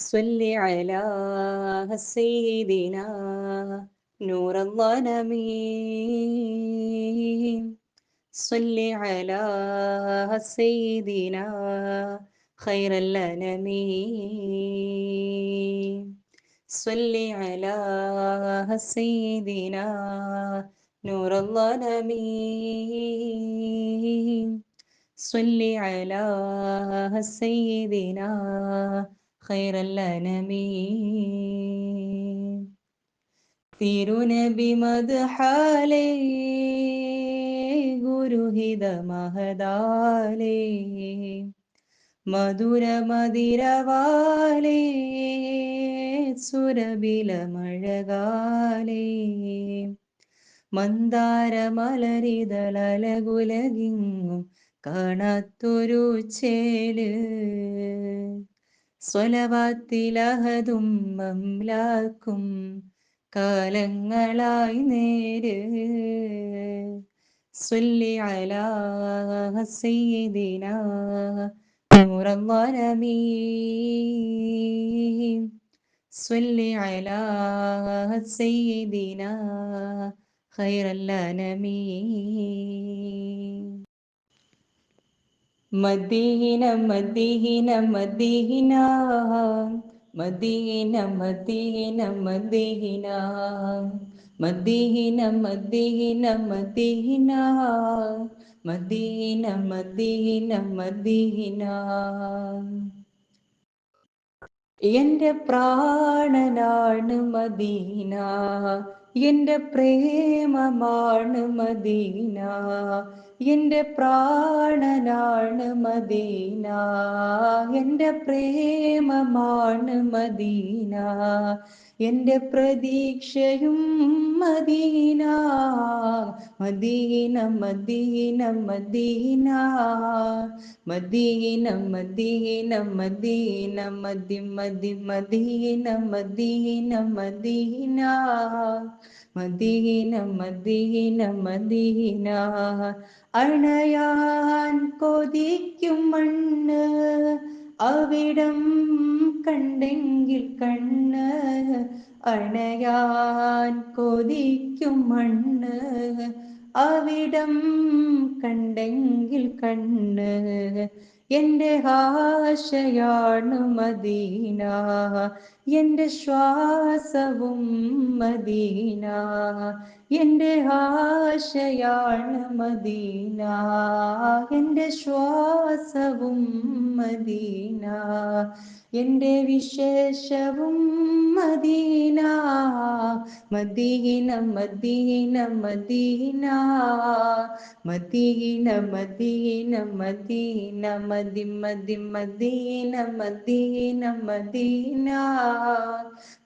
صل على سيدنا نور الظالمين. صل على سيدنا خير الأنامين. صل على سيدنا نور الظالمين. صل على سيدنا خير الأنامين തിരുനബി മദ്ഹാലേ ഗുരുഹിത മഹദാലേ മധുര മതിരവാലേ സുരബില മഴകാലേ മന്ദാര മലരിതളകുലകിങ്ങും കാണാത്തൊരു ചേല് സ്വലവാത്തിലഹതുംലാക്കും കാലങ്ങളായി നേര്. സ്വല്ലി അലാ സയ്യിദിന നൂറമീം സ്വല്ലി അലാ സയ്യിദിന خير Medina Medina Medina Medina Medina Medina Medina Medina Medina Medina Medina Medina എന്റെ പ്രാണനാണ് മദീന എന്റെ പ്രേമമാണ് മദീന എന്റെ പ്രാണനാണ് മദീന. എന്റെ പ്രേമമാണ് മദീന. എന്റെ പ്രതീക്ഷയും Medina Medina Medina Medina Medina Medina Medina മദി മദി Medina Medina Medina Medina Medina Medina അണയാൻ കൊതിക്കും മണ്ണ് അവിടം കണ്ടെങ്കിൽ കണ്ണ് അണയാൻ കൊതിക്കും മണ്ണ്. അവിടം കണ്ടെങ്കിൽ കണ്ണ് എന്റെ ആശയാണ് മദീന. എന്റെ ശ്വാസവും മദീന. എന്റെ ആശയാണ് മദീന എന്റെ ശ്വാസവും മദീന എന്റെ വിശേഷവും Medina. Medina Medina Medina Medina Medina Medina മദി മദി Medina Medina Medina.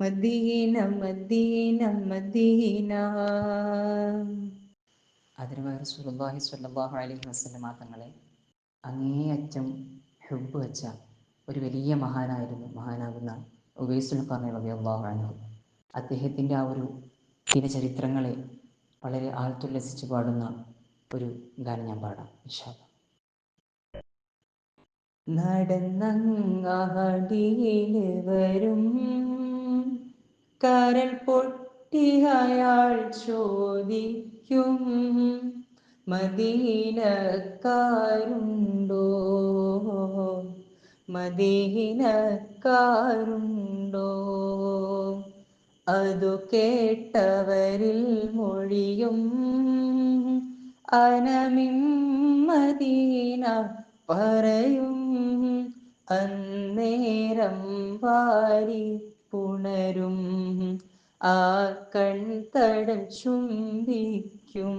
Medina Medina Medina. റസൂലുള്ളാഹി സ്വല്ലല്ലാഹു അലൈഹി വസല്ലമ തങ്ങളെ അങ്ങേയറ്റം ഹുബ് വെച്ച ഒരു വലിയ മഹാനായിരുന്നു മഹാനാകുന്ന ഖർണി റളിയല്ലാഹു അൻഹു അദ്ദേഹത്തിന്റെ ആ ഒരു ദിനചരിത്രങ്ങളെ വളരെ ആഴ്ത്തുല്ലസിച്ച് പാടുന്ന ഒരു ഗാനം ഞാൻ പാടാം അല്ലാ. നടന്നങ്ങാടിയിൽ വരും കരൾ പൊട്ടിയയാൾ ചോദിക്കും മദീനക്കാരുണ്ടോ? മദീനക്കാരുണ്ടോ? അതു കേട്ടവരിൽ മൊഴിയും അനമിം മദീന പറയും അന്നേരം വാരി പുണരും ആ കൺതടം ചുംബിക്കും.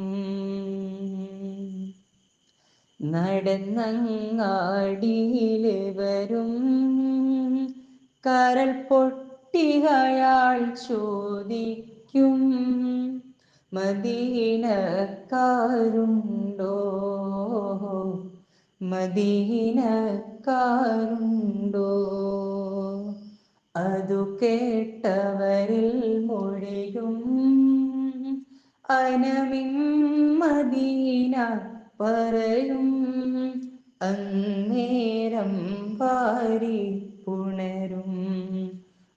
നടന്നങ്ങാടിയിലെ വരും കരൾ പൊട്ടിയയാൾ ചോദിക്കും. മദീനക്കാരുണ്ടോ? മദീനക്കാരുണ്ടോ? അതു കേട്ടവരിൽ അനമിൻ മദീന പറയും അന്നേരം വാരി പുണരും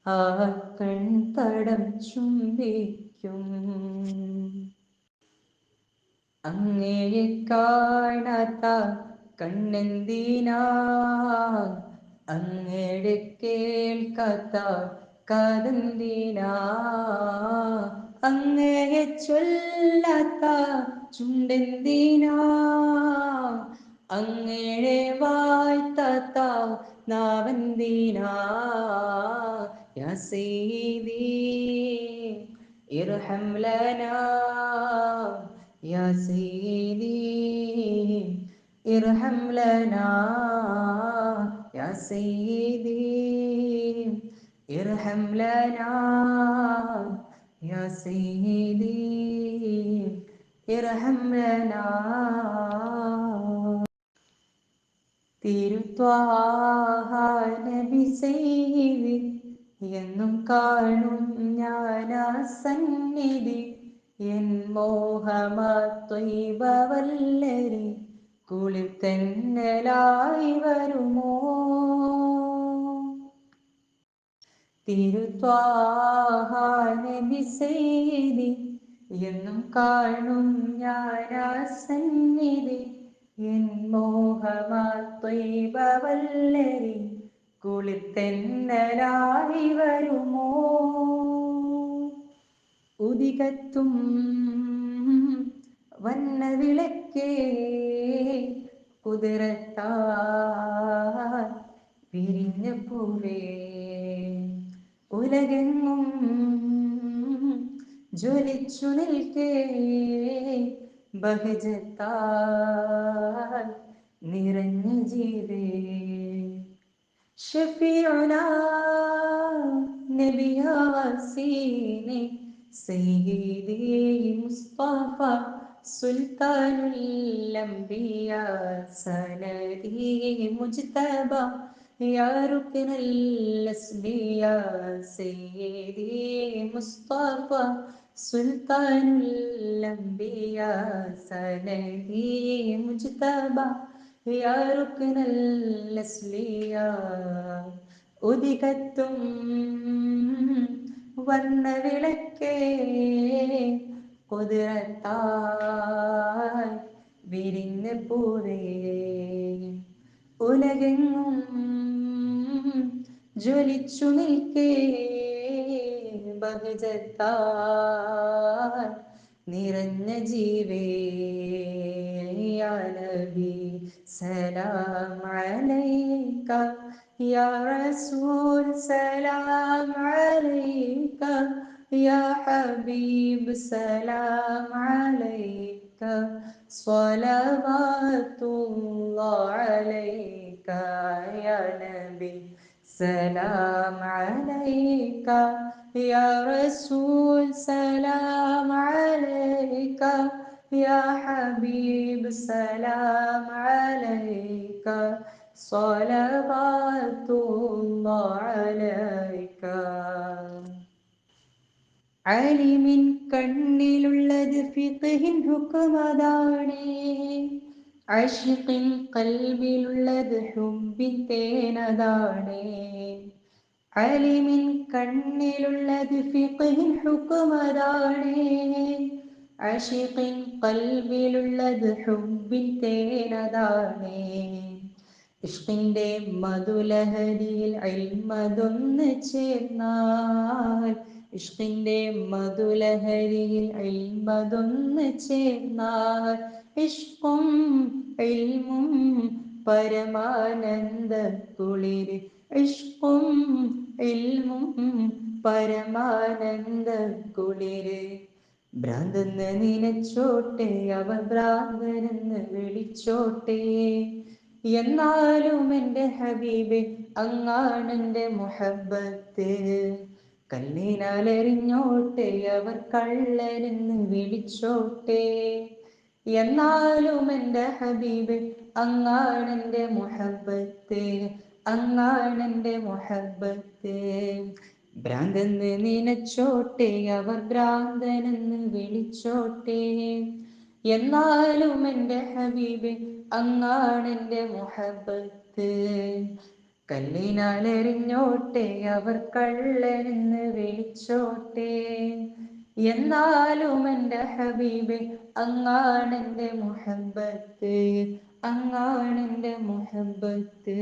ആ കൺതടം ചുംബിക്കും. അങ്ങയെ കാണാത്ത കണ്ണെന്തിനാ? അങ്ങയുടെ കേൾക്കാത്ത കാതെന്തിനാ? അങ്ങയെ ചൊല്ലാത്ത ചുണ്ടെന്തിനാ? അങ്ങയെ വായ്ത്താത്ത നാവെന്തിനാ? യാസീദി ഇർഹം ലനാ. യാസീദീ ഇർഹം ലനാ. യാസീദി ഇർഹം ലനാ. يا سيدي ارحم لنا തിരുത്വാഹ നബി സൈദി എന്നും കാണും ഞാൻ ആ സന്നിധി എൻ മോഹമത്വൈവല്ലരി കുളിത്തന്നലായി വരുമോ തിരുത്വാഹ എന്നും കാണും ഞാൻ സന്നിധി എൻ മോഹമാവല്ലരി കുളിത്തെന്നരായി വരുമോ? ഉദികത്തും വന്ന വിളക്കേ കുതിരത്താ ഉലകെങ്ങും ജ്വലിച്ചു നിൽക്കേ ബഹജത്താൽ നിറഞ്ഞ ജീവേ. ഷഫീഉനാ നബി യാസീനെ സയ്യിദി മുസ്തഫ സുൽത്താനുൽ അംബിയ സനദി മുജ്തബ يا ركن الأسبياء سيدي مصطفى سلطان الأنبياء سندي مجتبى يا ركن الأسلياء ഉദികത്തും വന്ന വിളക്കേ കുതിരത്താൽ വിരിഞ്ഞ പൂവേ ഉലകെങ്ങും ജ്വലിച്ചു നിൽക്കേ ബഹുജത്താൽ നിറഞ്ഞ ജീവേ യാ നബി സലാം അലൈക യാ റസൂൽ സലാം അലൈക യാ ഹബീബ് സലാം അലൈക സ്വലവാത്തുല്ലാഹ് അലൈക യാ നബി سلام عليك يا رسول سلام عليك يا حبيب سلام عليك صلوات الله عليك അലിമിൻ കണ്ണിലുള്ളത് ഫിഖിൻ ഹുക്കുമതാണേ അഷിഖിൻ കൽവിലുള്ളത് ഹുബിൻ തേനതാണേ. അലിമിൻ കണ്ണിലുള്ളത് ഫിഖിൻ ഹുക്കുമതാണേ. അഷിഖിൻ കൽവിലുള്ളത് ഹുബിൻ തേനതാണേ. ഇഷ്കിന്റെ മധുലഹരിയിൽ അൽമതൊന്ന് ചേർന്നാൽ. ഇഷ്കിന്റെ മധുലഹരിയിൽ അൽമതൊന്ന് ചേർന്നാൽ. ഇഷ്കും ഇൽമും പരമാനന്ദ കുളിര് ഇഷ്കും ഇൽമും പരമാനന്ദ കുളിര് ഭ്രാന്തെന്ന് നിനച്ചോട്ടെ അവർ ഭ്രാന്തനെന്ന് വിളിച്ചോട്ടെ. എന്നാലും എന്റെ ഹബീബ് അങ്ങാണെന്റെ മുഹബത്ത് കല്ലിനാലെറിഞ്ഞോട്ടെ അവർ കള്ളനെന്ന് വിളിച്ചോട്ടെ. എന്നാലും എന്റെ ഹബീബ് അങ്ങാണെന്റെ മുഹബത്ത് അങ്ങാണെന്റെ മുഹബത്ത്. ഭ്രാന്തെന്ന് നിനച്ചോട്ടെ അവർ ഭ്രാന്തനെന്ന് വിളിച്ചോട്ടെ. എന്നാലും എന്റെ ഹബീബ് അങ്ങാണെന്റെ മുഹബത്ത്. കല്ലിനാലെറിഞ്ഞോട്ടെ അവർ കള്ളനെന്ന് വിളിച്ചോട്ടെ. എന്നാലും എന്റെ ഹബീബെ അങ്ങാണെന്റെ മുഹബത്ത് അങ്ങാണെന്റെ മുഹബത്ത്